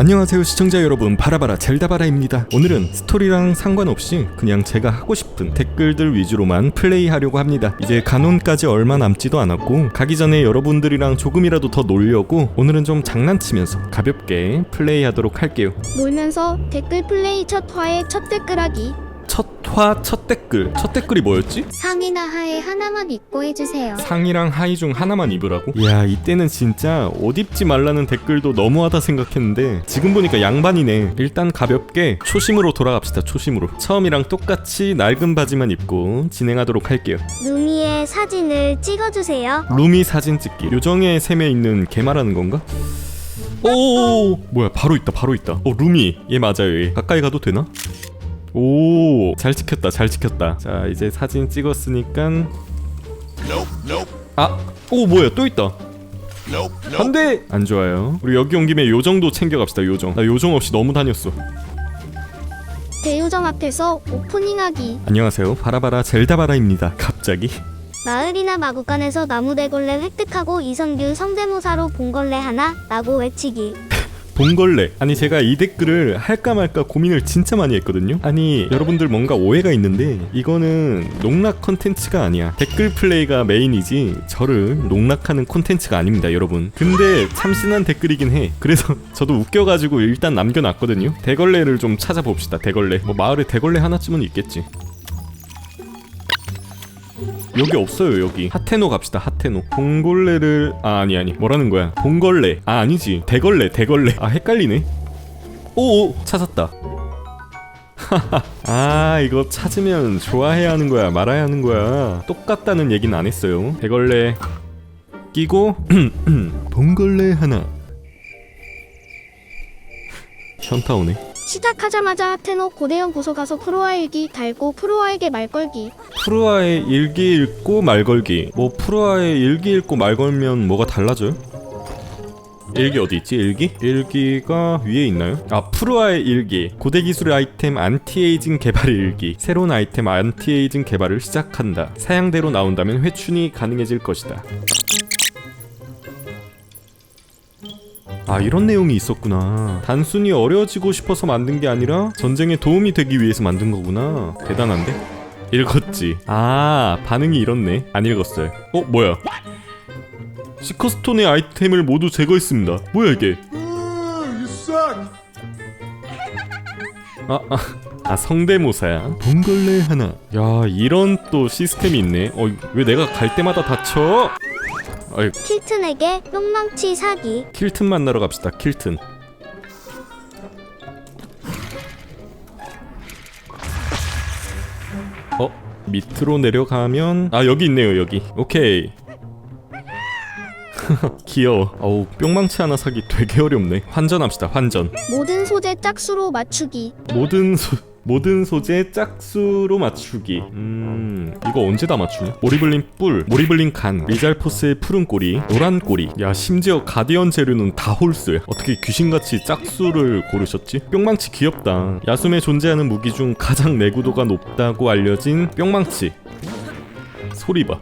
안녕하세요 시청자 여러분. 바라바라 젤다바라입니다. 오늘은 스토리랑 상관없이 그냥 제가 하고 싶은 댓글들 위주로만 플레이하려고 합니다. 이제 간혼까지 얼마 남지도 않았고 가기 전에 여러분들이랑 조금이라도 더 놀려고 오늘은 좀 장난치면서 가볍게 플레이하도록 할게요. 놀면서 댓글 플레이 첫 화의 첫 댓글하기 첫화 첫 댓글. 첫 댓글이 뭐였지? 상이나 하에 하나만 입고 해주세요. 상이랑 하이 중 하나만 입으라고? 이야 이때는 진짜 옷 입지 말라는 댓글도 너무하다 생각했는데 지금 보니까 양반이네. 일단 가볍게 초심으로 돌아갑시다 초심으로. 처음이랑 똑같이 낡은 바지만 입고 진행하도록 할게요. 루미의 사진을 찍어주세요. 루미 사진 찍기. 요정의 샘에 있는 개 말하는 건가? 오. 뭐야 바로 있다 바로 있다. 어 루미. 얘 맞아요 얘. 가까이 가도 되나? 오 잘 찍혔다 잘 찍혔다. 자 이제 사진 찍었으니까. 아! 오 뭐야 또 있다. 안돼! 안 좋아요. 우리 여기 온 김에 요정도 챙겨갑시다 요정. 나 요정 없이 너무 다녔어. 대요정 앞에서 오프닝하기. 안녕하세요. 바라바라 젤다바라입니다. 갑자기. 마을이나 마구간에서 나무대걸레 획득하고 이선균 성대모사로 봉걸레 하나 라고 외치기 봉걸레. 아니 제가 이 댓글을 할까 말까 고민을 진짜 많이 했거든요. 아니 여러분들 뭔가 오해가 있는데 이거는 농락 컨텐츠가 아니야. 댓글 플레이가 메인이지 저를 농락하는 콘텐츠가 아닙니다 여러분. 근데 참신한 댓글이긴 해. 그래서 저도 웃겨가지고 일단 남겨놨거든요. 대걸레를 좀 찾아봅시다 대걸레. 뭐 마을에 대걸레 하나쯤은 있겠지 여기 없어요 여기. 하테노 갑시다 하테노. 봉골레를 아 아니 아니. 뭐라는 거야? 봉걸레. 아 아니지. 대걸레 대걸레. 아 헷갈리네. 오오 찾았다. 아 이거 찾으면 좋아해야 하는 거야 말아야 하는 거야. 똑같다는 얘기는 안 했어요. 대걸레. 끼고 봉걸레 하나. 현타 오네 시작하자마자 테노 고대형 고소 가서 프로와 일기 달고 프로와에게 말 걸기 프로아의 일기 읽고 말 걸기 뭐 프로아의 일기 읽고 말 걸면 뭐가 달라져요? 일기 어디 있지? 일기? 일기가 위에 있나요? 아 프로아의 일기 고대 기술 아이템 안티에이징 개발 일기 새로운 아이템 안티에이징 개발을 시작한다 사양대로 나온다면 회춘이 가능해질 것이다 아 이런 내용이 있었구나 단순히 어려지고 싶어서 만든 게 아니라 전쟁에 도움이 되기 위해서 만든 거구나 대단한데? 읽었지. 아, 반응이 이렇네. 안 읽었어요. 어, 뭐야? 시커스톤의 아이템을 모두 제거했습니다. 뭐야 이게? 아, 아, 아 성대모사야. 봉걸레 하나. 야, 이런 또 시스템이 있네. 어, 왜 내가 갈 때마다 다쳐? 아이, 킬튼에게 뿅망치 사기. 킬튼 만나러 갑시다. 킬튼. 어? 밑으로 내려가면? 아 여기 있네요 여기. 오케이. 귀여워. 어우 뿅망치 하나 사기 되게 어렵네. 환전합시다 환전. 모든 소재 짝수로 맞추기. 모든 소 모든 소재 짝수로 맞추기. 음 이거 언제 다 맞추냐? 모리블린 뿔 모리블린 간 리잘포스의 푸른 꼬리 노란 꼬리. 야 심지어 가디언 재료는 다 홀수야 어떻게 귀신같이 짝수를 고르셨지? 뿅망치 귀엽다. 야숨에 존재하는 무기 중 가장 내구도가 높다고 알려진 뿅망치. 소리 봐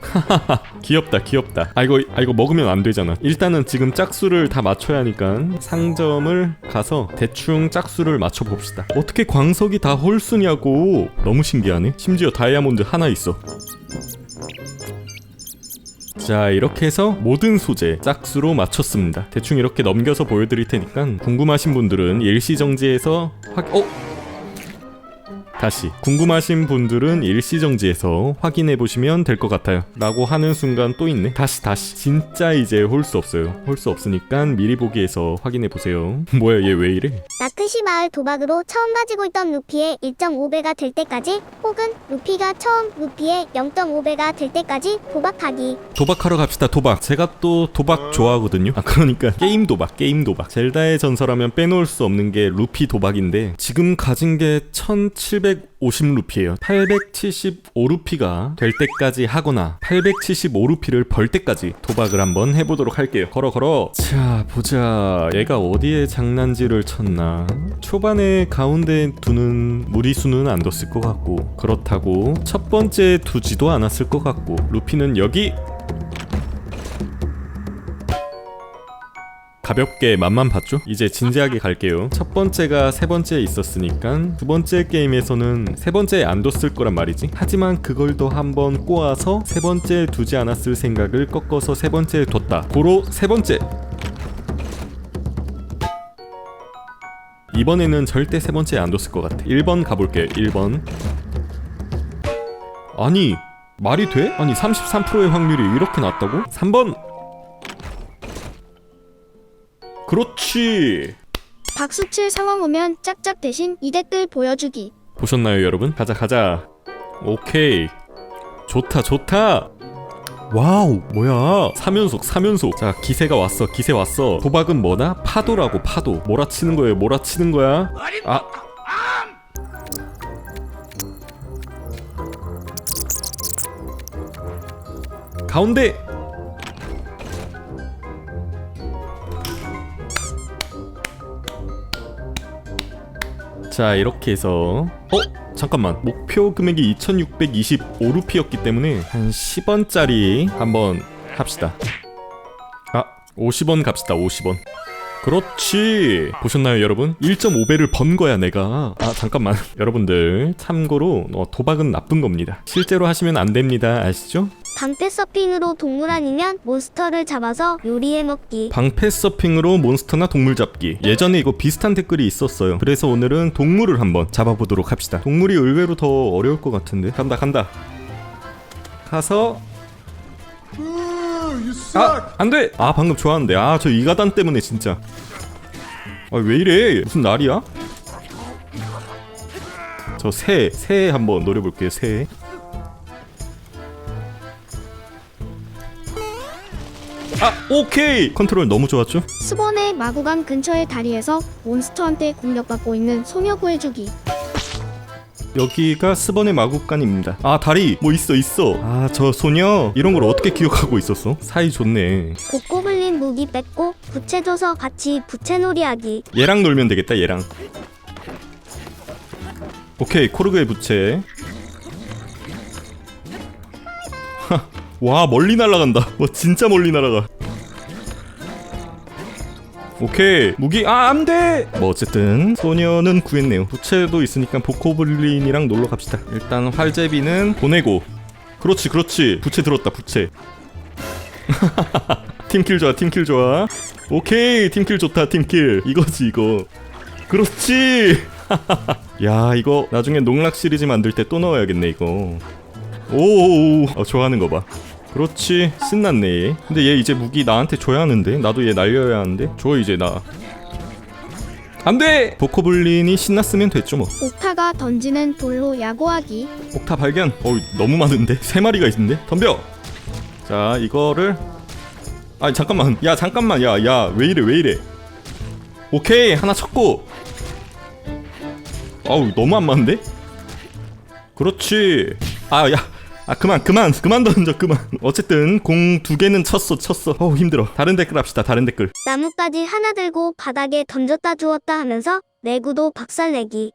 귀엽다 귀엽다. 아 이거 아 이거 먹으면 안 되잖아. 일단은 지금 짝수를 다 맞춰야 하니까 상점을 가서 대충 짝수를 맞춰 봅시다. 어떻게 광석이 다 홀수냐고 너무 신기하네. 심지어 다이아몬드 하나 있어. 자 이렇게 해서 모든 소재 짝수로 맞췄습니다. 대충 이렇게 넘겨서 보여드릴 테니까 궁금하신 분들은 일시정지에서 확 어? 다시 궁금하신 분들은 일시정지에서 확인해 보시면 될 것 같아요. 라고 하는 순간 또 있네. 다시 다시. 진짜 이제 홀 수 없어요. 홀 수 없으니까 미리 보기에서 확인해 보세요. 뭐야 얘 왜 이래? 나크시 마을 도박으로 처음 가지고 있던 루피의 1.5배가 될 때까지 혹은 루피가 처음 루피의 0.5배가 될 때까지 도박하기. 도박하러 갑시다 도박. 제가 또 도박 좋아하거든요. 아 그러니까 게임 도박 게임 도박. 젤다의 전설하면 빼놓을 수 없는 게 루피 도박인데 지금 가진 게 1750루피예요. 875루피가 될 때까지 하거나 875루피를 벌 때까지 도박을 한번 해보도록 할게요. 걸어 걸어. 자 보자. 얘가 어디에 장난질을 쳤나? 초반에 가운데 두는 무리수는 안 뒀을 것 같고 그렇다고 첫 번째 두지도 않았을 것 같고 루피는 여기 가볍게 맛만 봤죠? 이제 진지하게 갈게요. 첫 번째가 세 번째에 있었으니까 두 번째 게임에서는 세 번째에 안 뒀을 거란 말이지. 하지만 그걸 더 한번 꼬아서 세 번째에 두지 않았을 생각을 꺾어서 세 번째에 뒀다. 고로 세 번째. 이번에는 절대 세 번째에 안 뒀을 것 같아. 1번 가볼게요. 1번. 아니 말이 돼? 아니 33%의 확률이 이렇게 낮다고? 3번 그렇지. 박수 칠 상황 오면 짝짝 대신 이 댓글 보여주기. 보셨나요 여러분? 가자 가자. 오케이. 좋다 좋다. 와우 뭐야? 3연속 3연속. 자 기세가 왔어 기세 왔어. 도박은 뭐다? 파도라고 파도. 몰아치는 거예요 몰아치는 거야? 아. 가운데 자 이렇게 해서. 어? 잠깐만. 목표 금액이 2625루피였기 때문에 한 10원짜리 한번 합시다. 아 50원 갑시다 50원. 그렇지. 보셨나요 여러분? 1.5배를 번 거야 내가. 아 잠깐만. 여러분들 참고로 어, 도박은 나쁜 겁니다. 실제로 하시면 안 됩니다. 아시죠? 방패 서핑으로 동물 아니면 몬스터를 잡아서 요리해 먹기. 방패 서핑으로 몬스터나 동물 잡기. 예전에 이거 비슷한 댓글이 있었어요. 그래서 오늘은 동물을 한번 잡아보도록 합시다. 동물이 의외로 더 어려울 것 같은데. 간다, 간다. 가서. 아, 안 돼! 아, 방금 좋았는데. 아, 저 이가단 때문에 진짜. 아, 왜 이래? 무슨 날이야? 저 새, 새 한번 노려볼게요, 새. 아, 오케이! 컨트롤 너무 좋았죠? 수번의 마구간 근처의 다리에서 몬스터한테 공격받고 있는 소녀 구해주기. 여기가 스번의 마국간입니다. 아 다리 뭐 있어 있어. 아 저 소녀 이런 걸 어떻게 기억하고 있었어? 사이 좋네. 고고블린 무기 뺏고 부채 줘서 같이 부채놀이 하기. 얘랑 놀면 되겠다 얘랑. 오케이 코르그의 부채. 와 멀리 날아간다. 와 진짜 멀리 날아가. 오케이. 무기 아 안돼! 뭐 어쨌든 소녀는 구했네요. 부채도 있으니까 보코블린이랑 놀러 갑시다. 일단 활제비는 보내고. 그렇지 그렇지. 부채 들었다 부채. 팀킬 좋아 팀킬 좋아. 오케이 팀킬 좋다 팀킬. 이거지 이거. 그렇지! 야 이거 나중에 농락 시리즈 만들 때 또 넣어야겠네 이거. 오오오. 어, 좋아하는 거봐 그렇지 신났네. 얘 근데 얘 이제 무기 나한테 줘야 하는데? 나도 얘 날려야 하는데? 줘 이제 나. 안돼! 보코블린이 신났으면 됐죠 뭐. 옥타가 던지는 돌로 야구하기. 옥타 발견. 어 너무 많은데? 세 마리가 있는데? 덤벼! 자 이거를. 아니 잠깐만. 야 잠깐만. 야 야 왜 이래 왜 이래? 오케이 하나 쳤고. 아우 너무 안 맞는데? 그렇지. 아야 아 그만 그만 그만 던져 그만 어쨌든 공 두 개는 쳤어 쳤어 어우 힘들어 다른 댓글 합시다 다른 댓글 나뭇가지 하나 들고 바닥에 던졌다 주웠다 하면서 내구도 박살내기.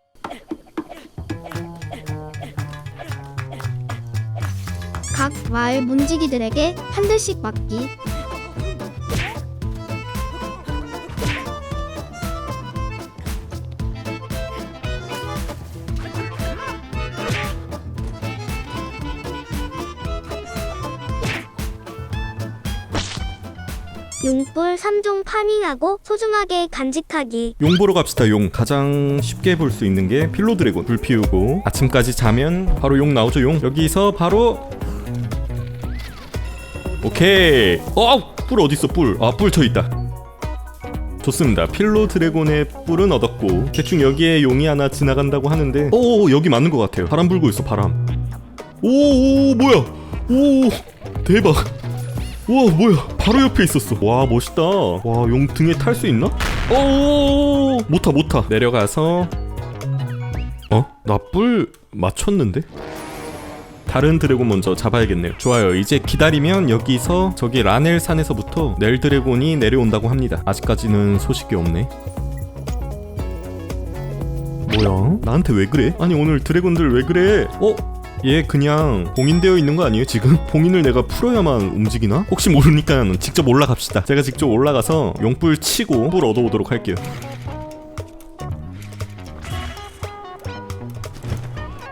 각 마을 문지기들에게 한 대씩 맞기. 용뿔 3종 파밍하고 소중하게 간직하기. 용 보러 갑시다 용. 가장 쉽게 볼 수 있는 게 필로 드래곤. 불 피우고 아침까지 자면 바로 용 나오죠 용? 여기서 바로 오케이. 어뿔 어딨어 뿔아뿔 저 있다. 좋습니다. 필로 드래곤의 뿔은 얻었고 대충 여기에 용이 하나 지나간다고 하는데 오 여기 맞는 것 같아요. 바람 불고 있어 바람. 오 오 뭐야? 오 대박 와 뭐야 바로 옆에 있었어 와 멋있다 와용 등에 탈 수 있나? 오 못타 못타 내려가서 어? 나뿔 맞췄는데? 다른 드래곤 먼저 잡아야겠네요 좋아요 이제 기다리면 여기서 저기 라넬 산에서부터 넬 드래곤이 내려온다고 합니다 아직까지는 소식이 없네 뭐야? 나한테 왜 그래? 아니 오늘 드래곤들 왜 그래? 어? 얘 그냥 봉인되어 있는 거 아니에요? 지금? 봉인을 내가 풀어야만 움직이나? 혹시 모르니까 직접 올라갑시다. 제가 직접 올라가서 용불 치고 뿔 얻어오도록 할게요.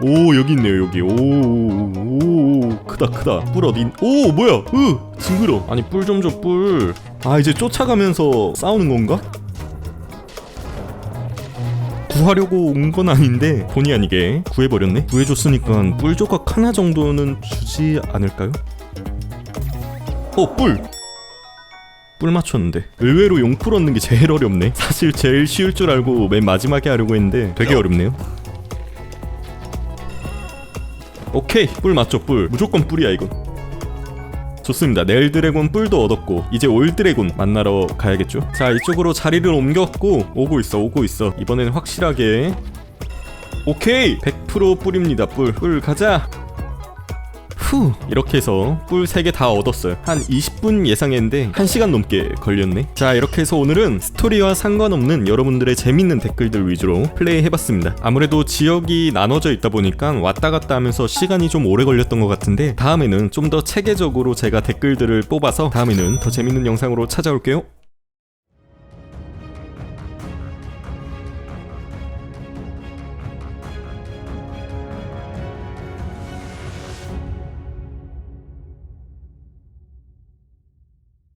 오 여기 있네요 여기. 오오 크다 크다. 뿔 어디 있- 오 뭐야? 으 징그러. 아니 뿔 좀 줘 뿔. 아 이제 쫓아가면서 싸우는 건가? 구하려고 온 건 아닌데 본의 아니게 구해버렸네. 구해줬으니까 뿔 조각 하나 정도는 주지 않을까요? 어 뿔! 뿔 맞췄는데. 의외로 용풀 얻는 게 제일 어렵네. 사실 제일 쉬울 줄 알고 맨 마지막에 하려고 했는데 되게 어렵네요. 오케이 뿔 맞죠 뿔. 무조건 뿔이야 이건 좋습니다. 넬 드래곤 뿔도 얻었고 이제 올 드래곤 만나러 가야겠죠? 자 이쪽으로 자리를 옮겼고 오고 있어 오고 있어. 이번엔 확실하게. 오케이! 100% 뿔입니다 뿔. 뿔 가자 후. 이렇게 해서 뿔 3개 다 얻었어요. 한 20분 예상했는데 1시간 넘게 걸렸네. 자 이렇게 해서 오늘은 스토리와 상관없는 여러분들의 재밌는 댓글들 위주로 플레이 해봤습니다. 아무래도 지역이 나눠져 있다 보니까 왔다 갔다 하면서 시간이 좀 오래 걸렸던 것 같은데 다음에는 좀 더 체계적으로 제가 댓글들을 뽑아서 다음에는 더 재밌는 영상으로 찾아올게요